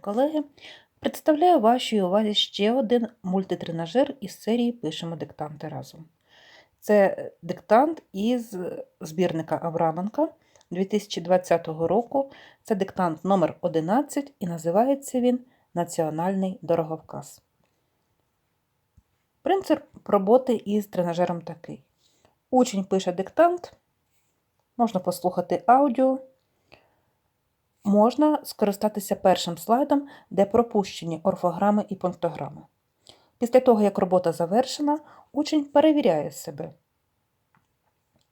Колеги, представляю вашій увазі ще один мультитренажер із серії Пишемо диктанти разом. Це диктант із збірника Авраменка 2020 року. Це диктант номер 11 і називається він Національний дороговказ. Принцип роботи із тренажером такий. Учень пише диктант, можна послухати аудіо. Можна скористатися першим слайдом, де пропущені орфограми і пунктограми. Після того, як робота завершена, учень перевіряє себе.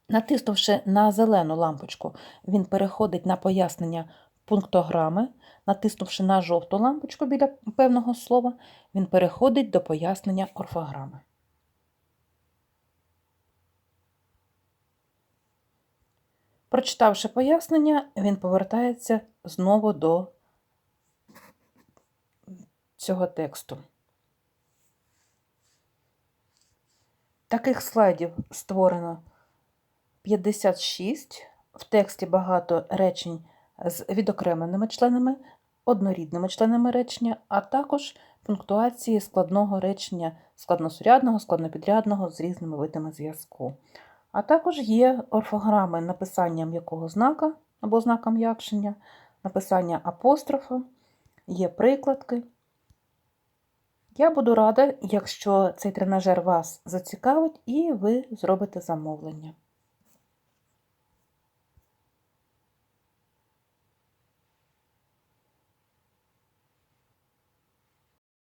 Натиснувши на зелену лампочку, він переходить на пояснення пунктограми. Натиснувши на жовту лампочку біля певного слова, він переходить до пояснення орфограми. Прочитавши пояснення, він повертається знову до цього тексту. Таких слайдів створено 56. В тексті багато речень з відокремленими членами, однорідними членами речення, а також пунктуації складного речення складносурядного, складнопідрядного з різними видами зв'язку. А також є орфограми написання м'якого знака або знака м'якшення, написання апострофа, є прикладки. Я буду рада, якщо цей тренажер вас зацікавить і ви зробите замовлення.